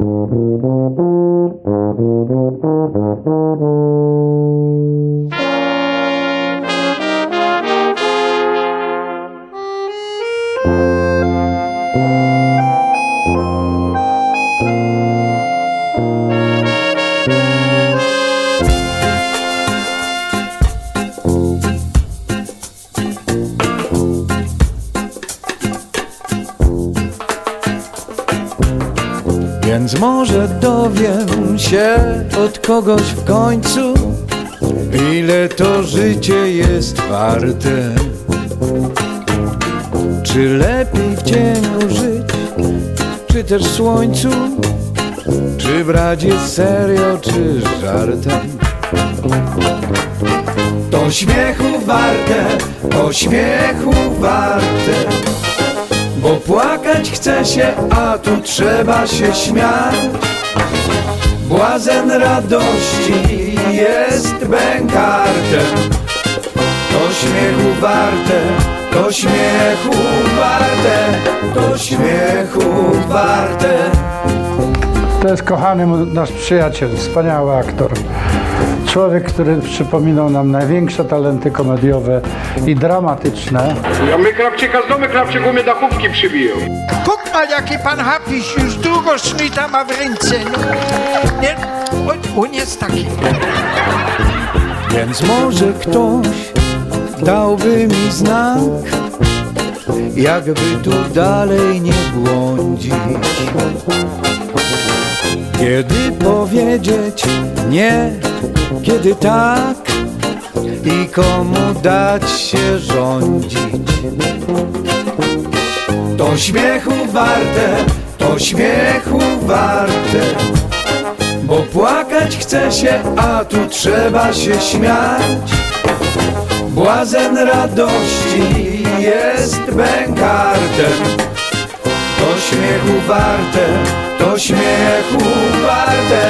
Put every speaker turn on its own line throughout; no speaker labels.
Thank you. Więc może dowiem się od kogoś w końcu, ile to życie jest warte. Czy lepiej w cieniu żyć, czy też w słońcu? Czy brać je serio, czy żartem? To śmiechu warte, to śmiechu warte. Bo płakać chce się, a tu trzeba się śmiać. Błazen radości jest bękartem. To śmiechu warte, to śmiechu warte, to śmiechu warte.
To jest kochany nasz przyjaciel, wspaniały aktor. Człowiek, który przypominał nam największe talenty komediowe i dramatyczne.
Ja my krawczyka z domu krawczyk umie dachówki przybiją.
Guck mal, jaki pan Hapiś już długo szmita ma w ręce. No, nie, on, on jest taki.
Więc może ktoś dałby mi znak, jakby tu dalej nie błądzić. Kiedy powiedzieć nie, kiedy tak i komu dać się rządzić. To śmiechu warte, to śmiechu warte. Bo płakać chce się, a tu trzeba się śmiać. Błazen radości jest bękartem. To śmiechu warte, to śmiechu warte,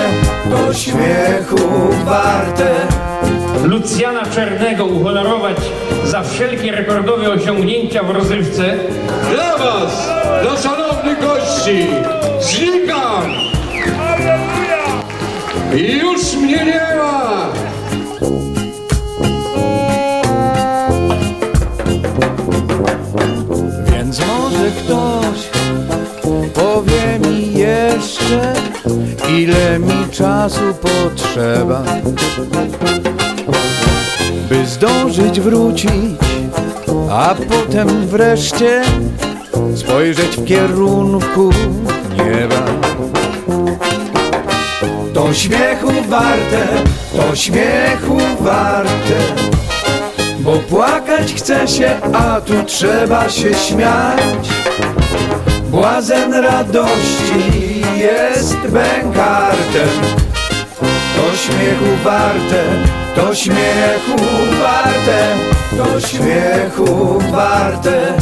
to śmiechu warte.
Lucjana Czernego uhonorować za wszelkie rekordowe osiągnięcia w rozrywce
Dla was, dla szanownych gości, znikam! I już mnie nie ma!
Czasu potrzeba, by zdążyć wrócić, a potem wreszcie spojrzeć w kierunku nieba. To śmiechu warte, to śmiechu warte. Bo płakać chce się, a tu trzeba się śmiać. Błazen radości jest bękartem. To śmiechu warte, to śmiechu warte, to śmiechu warte.